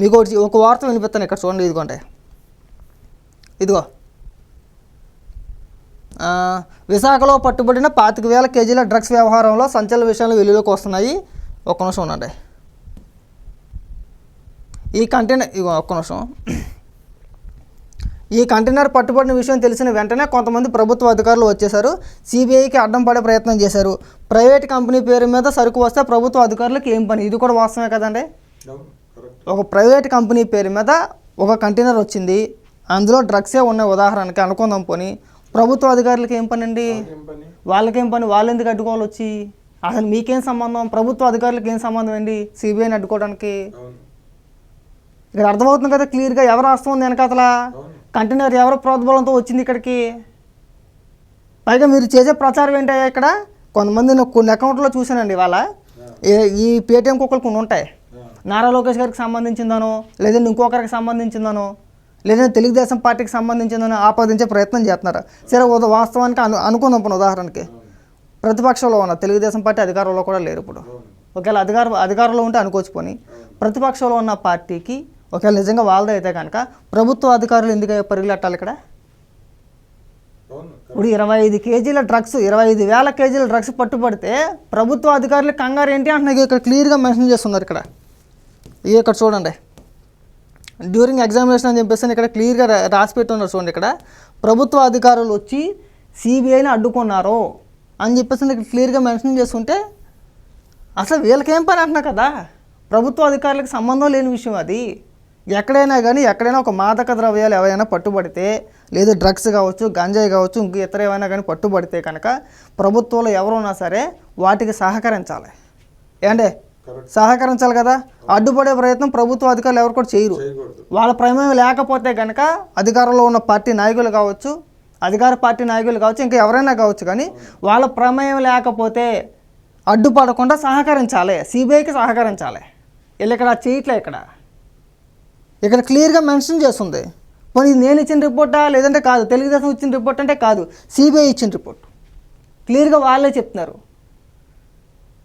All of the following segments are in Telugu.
మీకు ఒకటి ఒక వార్త వినిపిస్తాను ఇక్కడ చూడండి ఇదిగోండి ఇదిగో. విశాఖలో పట్టుబడిన పాతిక వేల కేజీల డ్రగ్స్ వ్యవహారంలో సంచలన విషయాలు వెలుగులోకి వస్తున్నాయి. ఒక్క నిమిషం ఉండండి. ఈ కంటైనర్ ఇగో ఒక్క నిమిషం. ఈ కంటైనర్ పట్టుబడిన విషయం తెలిసిన వెంటనే కొంతమంది ప్రభుత్వ అధికారులు వచ్చేశారు. సిబిఐకి అడ్డం పడే ప్రయత్నం చేశారు. ప్రైవేట్ కంపెనీ పేరు మీద సరుకు వస్తే ప్రభుత్వ అధికారులకు ఏం పని? ఇది కూడా వాస్తవమే కదండి. ఒక ప్రైవేట్ కంపెనీ పేరు మీద ఒక కంటైనర్ వచ్చింది. అందులో డ్రగ్సే ఉన్నాయి ఉదాహరణకి అనుకుందాం పోని. ప్రభుత్వ అధికారులకు ఏం పని? అండి వాళ్ళకేం పని? వాళ్ళు ఎందుకు అడ్డుకోవాలి వచ్చి? అసలు మీకేం సంబంధం? ప్రభుత్వ అధికారులకు ఏం సంబంధం అండి? సిబిఐని అడ్డుకోవడానికి? ఇక్కడ అర్థమవుతుంది కదా క్లియర్గా ఎవరు వస్తుంది వెనకాతల? కంటైనర్ ఎవరు ప్రోద్బలంతో వచ్చింది ఇక్కడికి? పైగా మీరు చేసే ప్రచారం ఏంటయ్యా ఇక్కడ? కొంతమంది నేను కొన్ని అకౌంట్లో చూశానండి ఇవాళ. ఈ పేటిఎం కుక్కలు కొన్ని ఉంటాయి. నారా లోకేష్ గారికి సంబంధించిందనో లేదంటే ఇంకొకరికి సంబంధించిందనో లేదంటే తెలుగుదేశం పార్టీకి సంబంధించిందనో ఆపాదించే ప్రయత్నం చేస్తున్నారు? సరే ఉద- వాస్తవానికి అను అనుకుందాం ఉదాహరణకి. ప్రతిపక్షంలో ఉన్న తెలుగుదేశం పార్టీ అధికారంలో కూడా లేరు ఇప్పుడు. ఒకవేళ అధికార అధికారంలో ఉంటే అనుకోవచ్చు పోని. ప్రతిపక్షంలో ఉన్న పార్టీకి ఒకవేళ నిజంగా వాళ్ళదే అయితే కనుక ప్రభుత్వ అధికారులు ఎందుకు పరిగెట్టాలి ఇక్కడ? ఇప్పుడు ఇరవై ఐదు కేజీల డ్రగ్స్ ఇరవై ఐదు వేల కేజీల డ్రగ్స్ పట్టుబడితే ప్రభుత్వ అధికారులు కంగారు ఏంటి అంటున్నాయి ఇక్కడ క్లియర్గా మెన్షన్ చేస్తున్నారు ఇక్కడ. ఇది ఇక్కడ చూడండి. డ్యూరింగ్ ఎగ్జామినేషన్ అని చెప్పేసి ఇక్కడ క్లియర్గా రాసి పెట్టున్నారు చూడండి ఇక్కడ. ప్రభుత్వ అధికారులు వచ్చి సిబిఐని అడ్డుకున్నారు అని చెప్పేసి ఇక్కడ క్లియర్గా మెన్షన్ చేస్తుంటే అసలు వీళ్ళకేం పని అంటున్నా కదా? ప్రభుత్వ అధికారులకు సంబంధం లేని విషయం అది. ఎక్కడైనా కానీ ఎక్కడైనా ఒక మాదక ద్రవ్యాలు ఎవరైనా పట్టుబడితే లేదా డ్రగ్స్ కావచ్చు గంజాయి కావచ్చు ఇంక ఇతర ఏమైనా కానీ పట్టుబడితే కనుక ప్రభుత్వంలో ఎవరున్నా సరే వాటికి సహకరించాలి. ఏంటే? సహకరించాలి కదా. అడ్డుపడే ప్రయత్నం ప్రభుత్వ అధికారులు ఎవరు కూడా చేయరు. వాళ్ళ ప్రమేయం లేకపోతే కనుక అధికారంలో ఉన్న పార్టీ నాయకులు కావచ్చు అధికార పార్టీ నాయకులు కావచ్చు ఇంకా ఎవరైనా కావచ్చు కానీ వాళ్ళ ప్రమేయం లేకపోతే అడ్డుపడకుండా సహకరించాలి. సిబిఐకి సహకరించాలి. వీళ్ళు ఇక్కడ చేయట్లే ఇక్కడ. ఇక్కడ క్లియర్గా మెన్షన్ చేస్తుంది. పోనీ ఇది నేను ఇచ్చిన రిపోర్టా? లేదంటే కాదు. తెలుగుదేశం ఇచ్చిన రిపోర్ట్ అంటే కాదు. సిబిఐ ఇచ్చిన రిపోర్ట్. క్లియర్గా వాళ్ళే చెప్తున్నారు.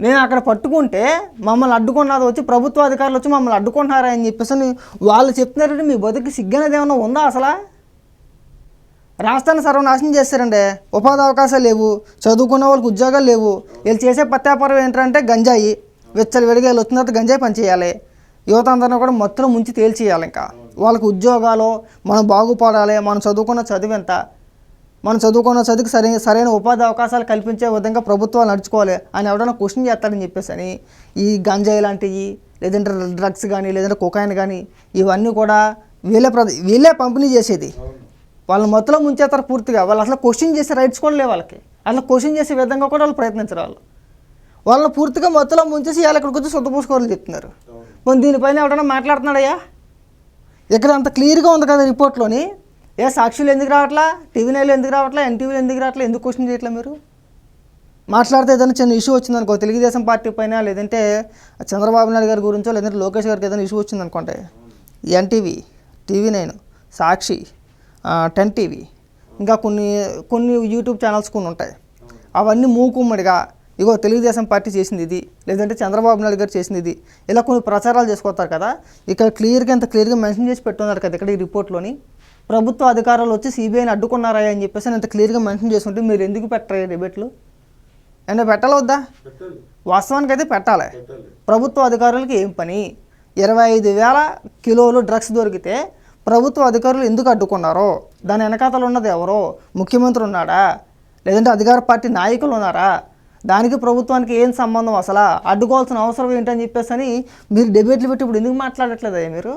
నేను అక్కడ పట్టుకుంటే మమ్మల్ని అడ్డుకున్నారు వచ్చి ప్రభుత్వ అధికారులు వచ్చి మమ్మల్ని అడ్డుకుంటున్నారా అని చెప్పేసి వాళ్ళు చెప్తున్నారంటే మీ బతుకు సిగ్గనేది ఏమైనా ఉందా అసలు? రాష్ట్రాన్ని సర్వనాశనం చేస్తారండి. ఉపాధి అవకాశాలు లేవు చదువుకున్న వాళ్ళకి ఉద్యోగాలు లేవు. వీళ్ళు చేసే పత్యాపారం ఏంటంటే గంజాయి. వెచ్చలు వెడిగా వీళ్ళు వచ్చిన తర్వాత గంజాయి పనిచేయాలి యువత అందరినీ కూడా మొత్తం ముంచి తేల్చేయాలి ఇంకా. వాళ్ళకి ఉద్యోగాలు మనం బాగుపడాలి మనం చదువుకున్న చదువు ఎంత? మనం చదువుకున్న చదువుకి సరైన సరైన ఉపాధి అవకాశాలు కల్పించే విధంగా ప్రభుత్వాలు నడుచుకోవాలి అని ఎవడన్నా క్వశ్చన్ చేస్తాడని చెప్పేసి అని ఈ గంజాయి లాంటివి లేదంటే డ్రగ్స్ కానీ లేదంటే కుకాయిన్ కానీ ఇవన్నీ కూడా వీళ్ళే ప్ర వీళ్ళే పంపిణీ చేసేది. వాళ్ళ మొత్తంలో ముంచేస్తారు పూర్తిగా. వాళ్ళు అసలు క్వశ్చన్ చేసే రైట్స్ కూడా లేవు వాళ్ళకి. అసలు క్వశ్చన్ చేసే విధంగా కూడా వాళ్ళు ప్రయత్నించరు వాళ్ళు. వాళ్ళని పూర్తిగా మొత్తంలో ముంచేసి వాళ్ళు ఇక్కడికి వచ్చి సొంత పూసుకోవాలని చెప్తున్నారు. మరి దీనిపైన ఎవడన్నా మాట్లాడుతున్నాడయ్యా? ఇక్కడ అంత క్లియర్గా ఉంది కదా రిపోర్ట్లోని ఏ సాక్షులు ఎందుకు రావట్లా? టీవీ నైన్లో ఎందుకు రావట్లా? ఎన్టీవీలో ఎందుకు రావట్లా? ఎందుకు క్వశ్చన్ చేయట్లా మీరు? మాట్లాడితే ఏదైనా చిన్న ఇష్యూ వచ్చిందనుకో తెలుగుదేశం పార్టీ పైన లేదంటే చంద్రబాబు నాయుడు గారి గురించో లేదంటే లోకేష్ గారికి ఏదైనా ఇష్యూ వచ్చిందనుకోండి. NTV TV nine Sakshi ten TV ఇంకా కొన్ని కొన్ని యూట్యూబ్ ఛానల్స్ కొన్ని ఉంటాయి. అవన్నీ మూకుమ్మడిగా ఇగో తెలుగుదేశం పార్టీ చేసింది ఇది లేదంటే చంద్రబాబు నాయుడు గారు చేసింది ఇది ఇలా కొన్ని ప్రచారాలు చేసుకొస్తారు కదా. ఇక్కడ క్లియర్గా ఎంత క్లియర్గా మెన్షన్ చేసి పెట్టున్నారు కదా ఇక్కడ ఈ రిపోర్ట్లోని ప్రభుత్వ అధికారులు వచ్చి సిబిఐని అడ్డుకున్నారా అని చెప్పేసి అంత క్లియర్గా మెన్షన్ చేసుకుంటే మీరు ఎందుకు పెట్టరా డిబేట్లు అంటే పెట్టాలొద్దా వాస్తవానికి అయితే పెట్టాలి. ప్రభుత్వ అధికారులకి ఏం పని? ఇరవై ఐదు వేల కిలోలు డ్రగ్స్ దొరికితే ప్రభుత్వ అధికారులు ఎందుకు అడ్డుకున్నారో? దాని వెనకాతలు ఉన్నది ఎవరో? ముఖ్యమంత్రి ఉన్నాడా? లేదంటే అధికార పార్టీ నాయకులు ఉన్నారా? దానికి ప్రభుత్వానికి ఏం సంబంధం అసలు? అడ్డుకోవాల్సిన అవసరం ఏంటని చెప్పేసి అని మీరు డిబేట్లు పెట్టి ఇప్పుడు ఎందుకు మాట్లాడట్లేదా మీరు?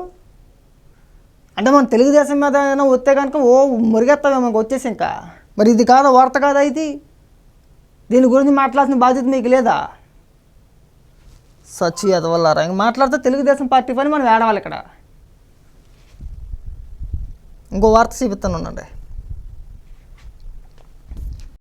అంటే మన తెలుగుదేశం మీద ఏమైనా వస్తే కనుక ఓ మురిగెత్తామేమో ఇంక వచ్చేసి ఇంకా. మరి ఇది కాదా వార్త కాదా ఇది? దీని గురించి మాట్లాడాల్సిన బాధ్యత మీకు లేదా? సచి ఎదవల్లారా ఇంక మాట్లాడితే తెలుగుదేశం పార్టీ పని మనం ఏడవాలి ఇక్కడ. ఇంకో వార్త చూపిస్తాను ఉండండి.